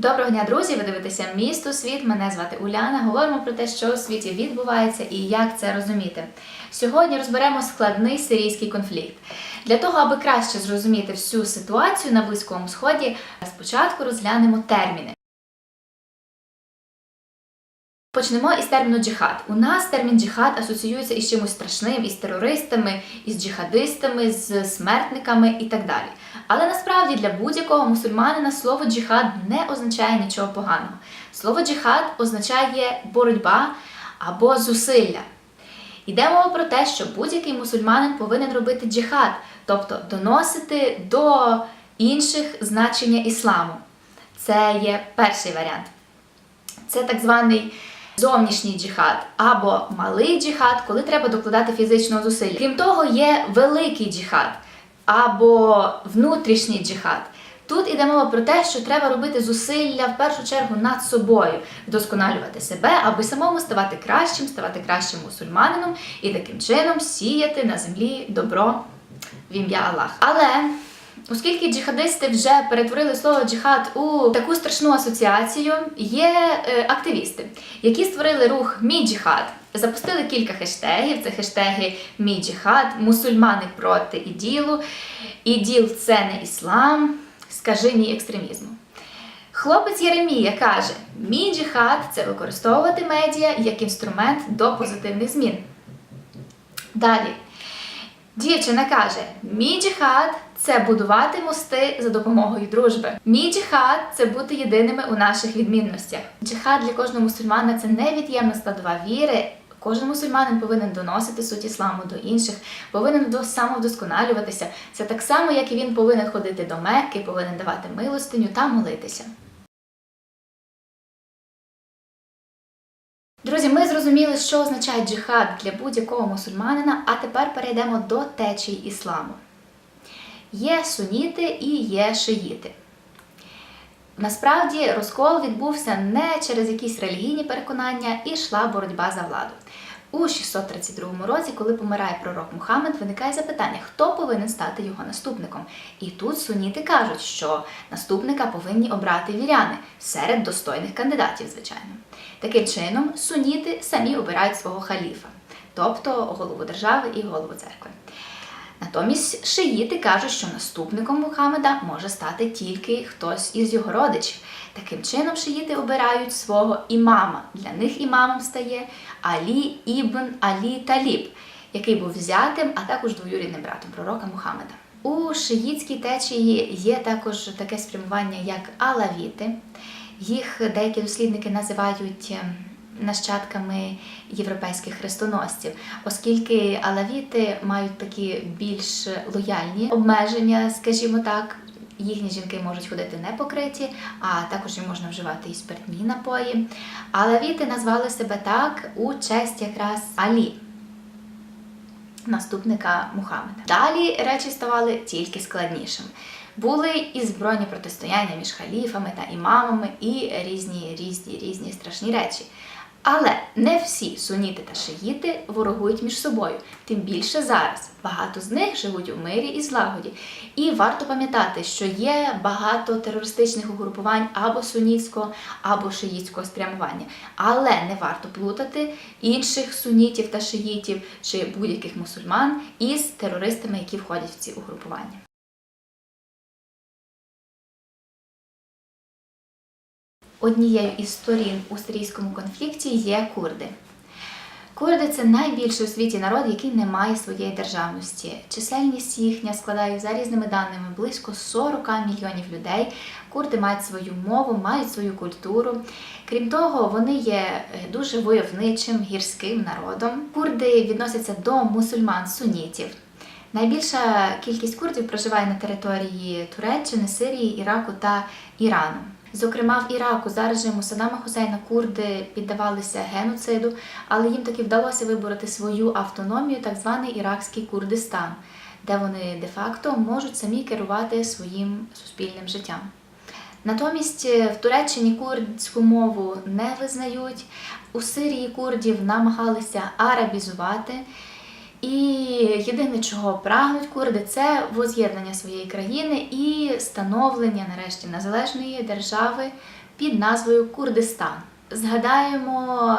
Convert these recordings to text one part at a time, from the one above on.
Доброго дня, друзі! Ви дивитеся місто світ. Мене звати Уляна. Говоримо про те, що у світі відбувається і як це розуміти. Сьогодні розберемо складний сирійський конфлікт. Для того, аби краще зрозуміти всю ситуацію на Близькому Сході, спочатку розглянемо терміни. Почнемо із терміну джихад. У нас термін джихад асоціюється із чимось страшним, із терористами, із джихадистами, з смертниками і так далі. Але насправді для будь-якого мусульманина слово джихад не означає нічого поганого. Слово джихад означає боротьба або зусилля. Йде мова про те, що будь-який мусульманин повинен робити джихад, тобто доносити до інших значення ісламу. Це є перший варіант. Це так званий зовнішній джихад або малий джихад, коли треба докладати фізичного зусилля. Крім того, є великий джихад або внутрішній джихад. Тут іде мова про те, що треба робити зусилля в першу чергу над собою, вдосконалювати себе, аби самому ставати кращим, ставати кращим мусульманином і таким чином сіяти на землі добро в ім'я Аллах. Але Оскільки джихадисти вже перетворили слово джихад у таку страшну асоціацію, є е, активісти, які створили рух Мій джихад, запустили кілька хештегів. Це хештеги Мій джихад, мусульмани проти іділу, іділ це не іслам, скажи ні екстремізму. Хлопець Єремія каже: Мій джихад це використовувати медіа як інструмент до позитивних змін. Далі. Дівчина каже: Мій джихад це будувати мости за допомогою дружби. Мій джихад це бути єдиними у наших відмінностях. Джихад для кожного мусульмана це невід'ємна складова віри. Кожен мусульманин повинен доносити суть ісламу до інших, повинен до самовдосконалюватися. Це так само, як і він повинен ходити до Мекки, повинен давати милостиню та молитися. Друзі, ми зрозуміли, що означає джихад для будь-якого мусульманина, а тепер перейдемо до течії ісламу. Є суніти і є шиїти. Насправді розкол відбувся не через якісь релігійні переконання і йшла боротьба за владу. У 632 році, коли помирає пророк Мухаммед, виникає запитання, хто повинен стати його наступником. І тут суніти кажуть, що наступника повинні обрати віряни серед достойних кандидатів, звичайно. Таким чином, суніти самі обирають свого халіфа, тобто голову держави і голову церкви. Натомість шиїти кажуть, що наступником Мухаммеда може стати тільки хтось із його родичів. Таким чином, шиїти обирають свого імама. Для них імамом стає Алі ібн Алі Таліб, який був взятим, а також двоюрідним братом пророка Мухаммеда. У шиїтській течії є також таке спрямування, як алавіти. Їх деякі дослідники називають нащадками європейських хрестоносців, оскільки алавіти мають такі більш лояльні обмеження, скажімо так. Їхні жінки можуть ходити не покриті, а також їм можна вживати і спиртні напої. Алавіти назвали себе так у честь якраз Алі, наступника Мухаммеда. Далі речі ставали тільки складнішими. Були і збройні протистояння між халіфами та імамами, і різні різні різні страшні речі. Але не всі суніти та шиїти ворогують між собою, тим більше зараз. Багато з них живуть у мирі і злагоді. І варто пам'ятати, що є багато терористичних угрупувань або сунітського, або шиїтського спрямування. Але не варто плутати інших сунітів та шиїтів чи будь-яких мусульман із терористами, які входять в ці угрупування. Однією із сторін у сирійському конфлікті є курди. Курди це найбільший у світі народ, який не має своєї державності. Чисельність їхня складає за різними даними близько 40 мільйонів людей. Курди мають свою мову, мають свою культуру. Крім того, вони є дуже войовничим гірським народом. Курди відносяться до мусульман-сунітів. Найбільша кількість курдів проживає на території Туреччини, Сирії, Іраку та Ірану. Зокрема, в Іраку за режиму Саддама Хусейна курди піддавалися геноциду, але їм таки вдалося вибороти свою автономію, так званий Іракський Курдистан, де вони де-факто можуть самі керувати своїм суспільним життям. Натомість в Туреччині курдську мову не визнають. У Сирії курдів намагалися арабізувати. І єдине, чого прагнуть курди, це воз'єднання своєї країни і становлення нарешті незалежної держави під назвою Курдистан. Згадаємо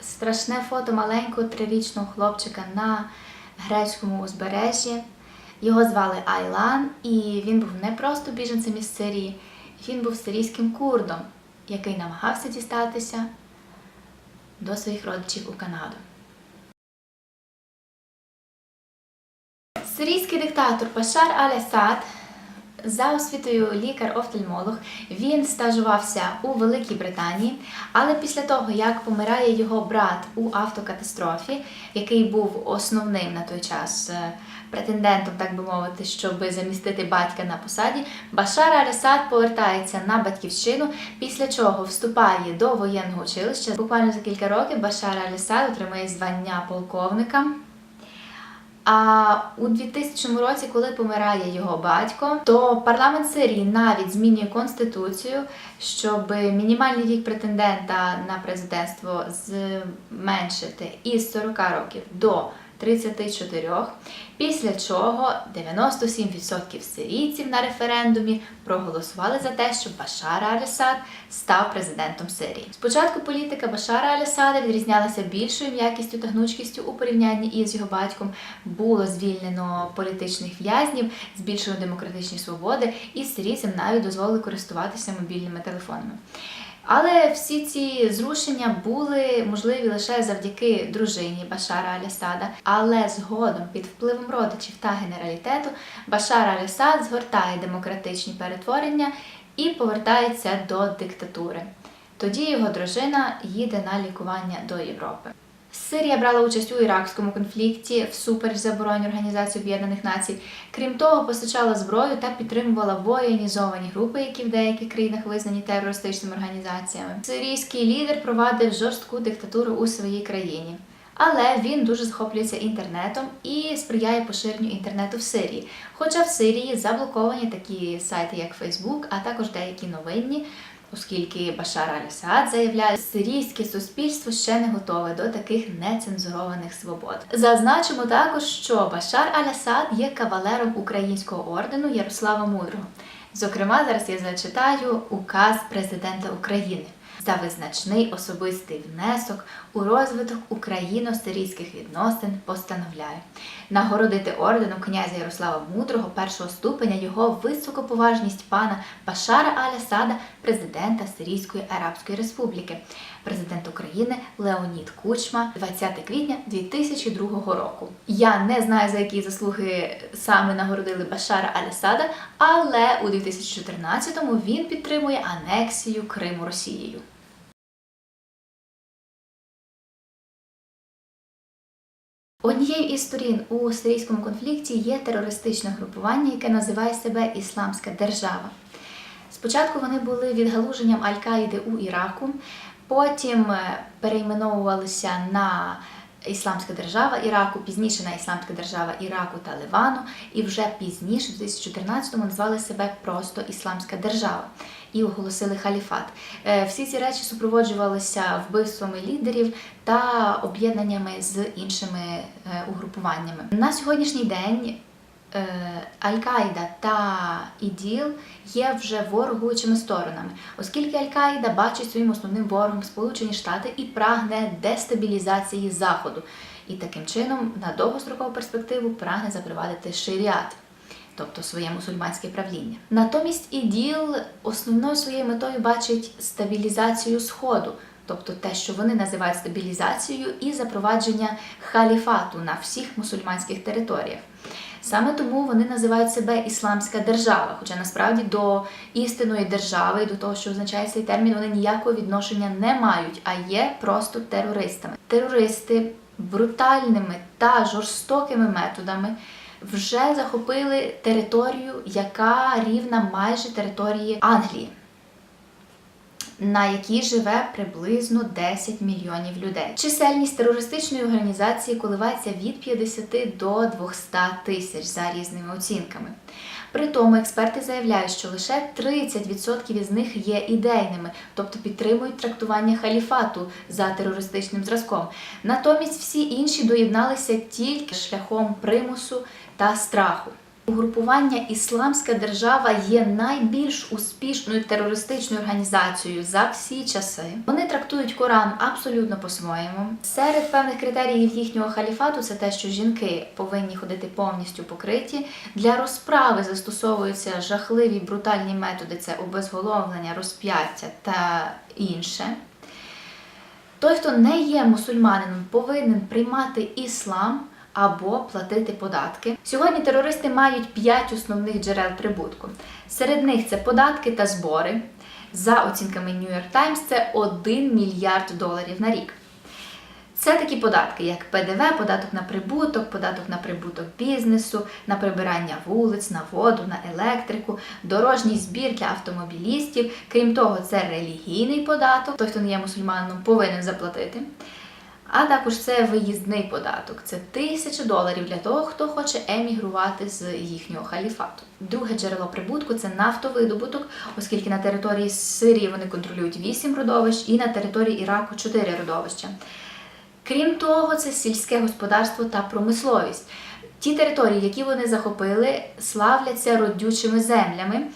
страшне фото маленького трирічного хлопчика на грецькому узбережжі. Його звали Айлан, і він був не просто біженцем із Сирії, він був сирійським курдом, який намагався дістатися до своїх родичів у Канаду. Сирійський диктатор Башар Аль-Асад за освітою лікар-офтальмолог він стажувався у Великій Британії, але після того, як помирає його брат у автокатастрофі, який був основним на той час е, претендентом, так би мовити, щоб замістити батька на посаді, Башар Аль-Асад повертається на батьківщину, після чого вступає до воєнного училища. Буквально за кілька років Башар Аль-Асад звання полковника. А у 2000 році, коли помирає його батько, то парламент Сирії навіть змінює конституцію, щоб мінімальний вік претендента на президентство зменшити із 40 років до 34, після чого 97% сирійців на референдумі проголосували за те, щоб Башар Аль-Асад став президентом Сирії. Спочатку політика Башара Аль-Асада відрізнялася більшою м'якістю та гнучкістю у порівнянні із його батьком. Було звільнено політичних в'язнів, збільшено демократичні свободи, і сирійцям навіть дозволили користуватися мобільними телефонами. Але всі ці зрушення були можливі лише завдяки дружині Башара Аль-Асада. Але згодом, під впливом родичів та генералітету, Башар Аль-Асад згортає демократичні перетворення і повертається до диктатури. Тоді його дружина їде на лікування до Європи. Сирія брала участь у іракському конфлікті всупереч забороні Організації Об'єднаних Націй. Крім того, постачала зброю та підтримувала воєнізовані групи, які в деяких країнах визнані терористичними організаціями. Сирійський лідер провадив жорстку диктатуру у своїй країні. Але він дуже захоплюється інтернетом і сприяє поширенню інтернету в Сирії. Хоча в Сирії заблоковані такі сайти, як Facebook, а також деякі новинні, оскільки Башар Аль-Асад заявляє, сирійське суспільство ще не готове до таких нецензурованих свобод. Зазначимо також, що Башар Аль-Асад є кавалером українського ордену Ярослава Мудрого. Зокрема, зараз я зачитаю указ президента України за визначний особистий внесок у розвиток україно-сирійських відносин постановляє нагородити орденом князя Ярослава Мудрого першого ступеня його високоповажність пана Башара Аля-Сада, президента Сирійської Арабської Республіки, президент України Леонід Кучма, 20 квітня 2002 року. Я не знаю за які заслуги саме нагородили Башара Аля-Сада, але у 2014-му він підтримує анексію Криму Росією. Однією із сторін у сирійському конфлікті є терористичне групування, яке називає себе Ісламська держава. Спочатку вони були відгалуженням Аль-Каїди у Іраку, потім е, перейменовувалися на Ісламська держава Іраку, пізніше на Ісламська держава Іраку та Ливану, і вже пізніше, в 2014-му, назвали себе просто Ісламська держава і оголосили халіфат. Е, Всі ці речі супроводжувалися вбивствами лідерів та об'єднаннями з іншими е, угрупуваннями. На сьогоднішній день. е, Аль-Каїда та ІДІЛ є вже ворогуючими сторонами, оскільки Аль-Каїда бачить своїм основним ворогом Сполучені Штати і прагне дестабілізації Заходу, і таким чином на довгострокову перспективу прагне запровадити ширіат, тобто своє мусульманське правління. Натомість ІДІЛ основною своєю метою бачить стабілізацію Сходу. Тобто те, що вони називають стабілізацією і запровадження халіфату на всіх мусульманських територіях. Саме тому вони називають себе Ісламська держава, хоча насправді до істинної держави і до того, що означає цей термін, вони ніякого відношення не мають, а є просто терористами. Терористи брутальними та жорстокими методами вже захопили територію, яка рівна майже території Англії на якій живе приблизно 10 мільйонів людей. Чисельність терористичної організації коливається від 50 до 200 тисяч за різними оцінками. При тому експерти заявляють, що лише 30% із них є ідейними, тобто підтримують трактування халіфату за терористичним зразком. Натомість всі інші доєдналися тільки шляхом примусу та страху. Угрупування Ісламська держава є найбільш успішною терористичною організацією за всі часи. Вони трактують Коран абсолютно по-своєму. Серед певних критеріїв їхнього халіфату це те, що жінки повинні ходити повністю покриті. Для розправи застосовуються жахливі брутальні методи: це обезголовлення, розп'яття та інше. Той, хто не є мусульманином, повинен приймати іслам або платити податки. Сьогодні терористи мають п'ять основних джерел прибутку. Серед них це податки та збори. За оцінками New York Times, це 1 мільярд доларів на рік. Це такі податки, як ПДВ, податок на прибуток, податок на прибуток бізнесу, на прибирання вулиць, на воду, на електрику, дорожній збір для автомобілістів. Крім того, це релігійний податок. Той, хто не є мусульманом, повинен заплатити. А також це виїзний податок. Це тисяча доларів для того, хто хоче емігрувати з їхнього халіфату. Друге джерело прибутку це нафтовидобуток, оскільки на території Сирії вони контролюють 8 родовищ і на території Іраку 4 родовища. Крім того, це сільське господарство та промисловість. Ті території, які вони захопили, славляться родючими землями.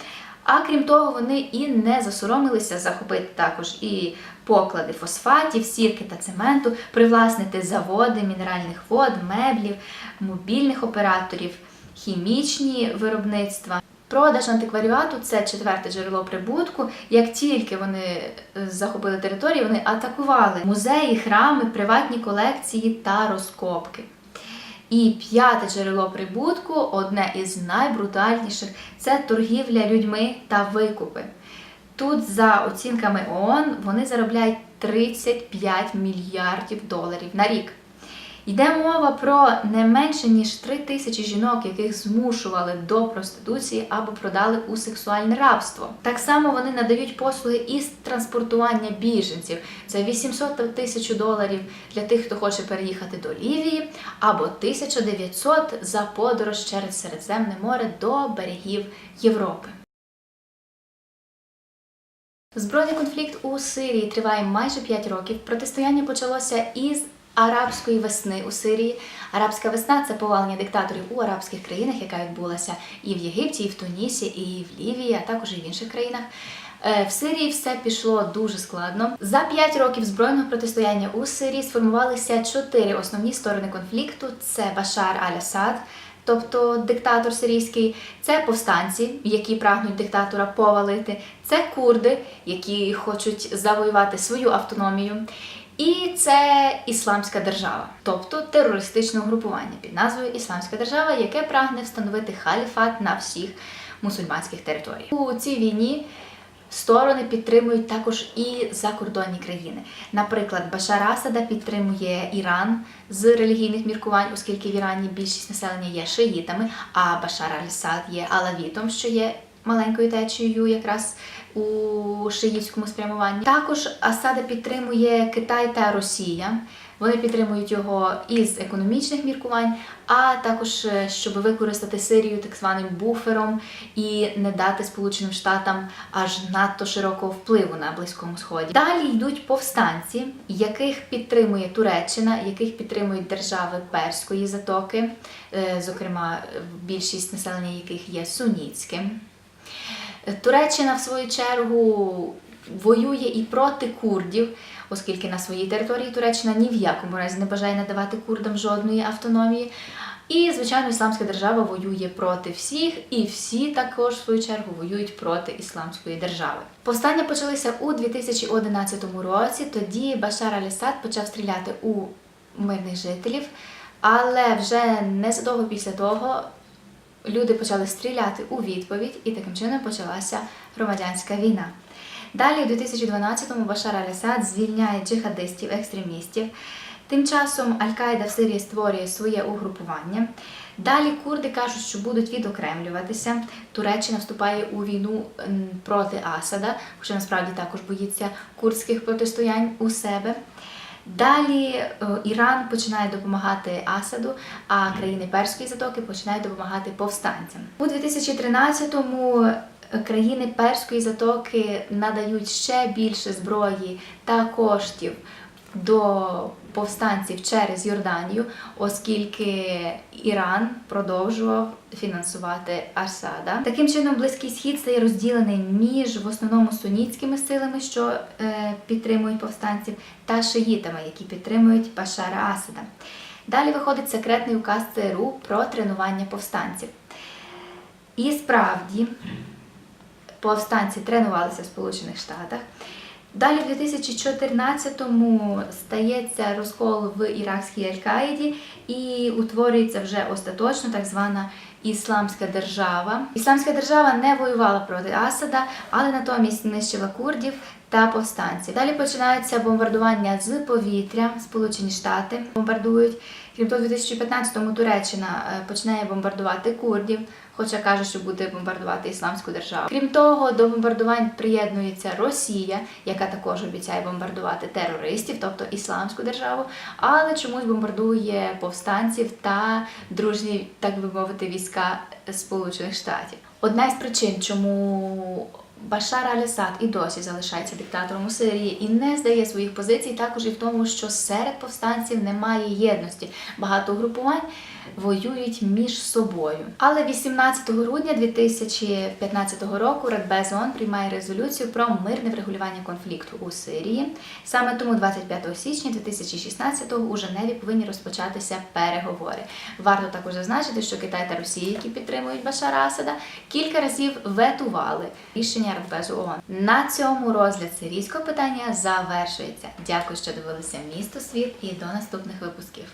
А крім того, вони і не засоромилися захопити також і поклади фосфатів, сірки та цементу, привласнити заводи мінеральних вод, меблів, мобільних операторів, хімічні виробництва. Продаж антикваріату це четверте джерело прибутку. Як тільки вони е, захопили територію, вони атакували музеї, храми, приватні колекції та розкопки. І п'яте джерело прибутку, одне із найбрутальніших, це торгівля людьми та викупи. Тут, за оцінками ООН, вони заробляють 35 мільярдів доларів на рік. Йде мова про не менше ніж 3 тисячі жінок, яких змушували до проституції або продали у сексуальне рабство. Так само вони надають послуги із транспортування біженців. Це 800 та 1000 доларів для тих, хто хоче переїхати до Лівії, або 1900 за подорож через Середземне море до берегів Європи. Збройний конфлікт у Сирії триває майже 5 років. Протистояння почалося із арабської весни у Сирії. Арабська весна це повалення диктаторів у арабських країнах, яка відбулася і в Єгипті, і в Тунісі, і в Лівії, а також і в інших країнах. Е, В Сирії все пішло дуже складно. За 5 років збройного протистояння у Сирії сформувалися чотири основні сторони конфлікту: це Башар Аль-Асад, тобто диктатор сирійський, це повстанці, які прагнуть диктатора повалити, це курди, які хочуть завоювати свою автономію. І це Ісламська держава, тобто терористичне угрупування під назвою Ісламська держава, яке прагне встановити халіфат на всіх мусульманських територіях. У цій війні сторони підтримують також і закордонні країни. Наприклад, Башар Асада підтримує Іран з релігійних міркувань, оскільки в Ірані більшість населення є шиїтами, а Башар Аль-Сад є алавітом, що є маленькою течією якраз у шиїтському спрямуванні. Також Асада підтримує Китай та Росія. Вони підтримують його із економічних міркувань, а також е, щоб використати Сирію так званим буфером і не дати Сполученим Штатам аж надто широкого впливу на Близькому Сході. Далі йдуть повстанці, яких підтримує Туреччина, яких підтримують держави Перської затоки, е, зокрема, більшість населення яких є сунітським. Туреччина, в свою чергу, воює і проти курдів, оскільки на своїй території Туреччина ні в якому разі не бажає надавати курдам жодної автономії. І, звичайно, Ісламська держава воює проти всіх, і всі також, в свою чергу, воюють проти Ісламської держави. Повстання почалися у 2011 році. Тоді Башар Аль-Асад почав стріляти у мирних жителів, але вже незадовго після того люди почали стріляти у відповідь, і таким чином почалася громадянська війна. Далі, у 2012-му Башар Аль-Асад звільняє джихадистів, екстремістів. Тим часом Аль-Каїда в Сирії створює своє угрупування. Далі курди кажуть, що будуть відокремлюватися. Туреччина вступає у війну проти Асада, хоча насправді також боїться курдських протистоянь у себе. Далі е, Іран починає допомагати Асаду, а країни Перської затоки починають допомагати повстанцям. У 2013-му е, країни Перської затоки надають ще більше зброї та коштів до повстанців через Йорданію, оскільки Іран продовжував фінансувати Асада. Таким чином, Близький Схід стає розділений між в основному сунітськими силами, що е, підтримують повстанців, та шиїтами, які підтримують Башара Асада. Далі виходить секретний указ ЦРУ про тренування повстанців. І справді повстанці тренувалися в Сполучених Штатах. Далі в 2014-му стається розкол в іракській Аль-Каїді і утворюється вже остаточно так звана Ісламська держава. Ісламська держава не воювала проти Асада, але натомість нищила курдів та повстанців. Далі починаються бомбардування з повітря. Сполучені Штати бомбардують. Крім того, у 2015-му Туреччина е, починає бомбардувати курдів, хоча каже, що буде бомбардувати ісламську державу. Крім того, до бомбардувань приєднується Росія, яка також обіцяє бомбардувати терористів, тобто ісламську державу, але чомусь бомбардує повстанців та дружні, так би мовити, війська Сполучених Штатів. Одна із причин, чому Башар Аль-Асад і досі залишається диктатором у Сирії і не здає своїх позицій, також і в тому, що серед повстанців немає єдності. Багато угрупувань воюють між собою. Але 18 грудня 2015 року Радбез ООН приймає резолюцію про мирне врегулювання конфлікту у Сирії. Саме тому 25 січня 2016-го у Женеві повинні розпочатися переговори. Варто також зазначити, що Китай та Росія, які підтримують Башара Асада, кілька разів ветували рішення Радбезу ООН. На цьому розгляд сирійського питання завершується. Дякую, що дивилися місто світ і до наступних випусків.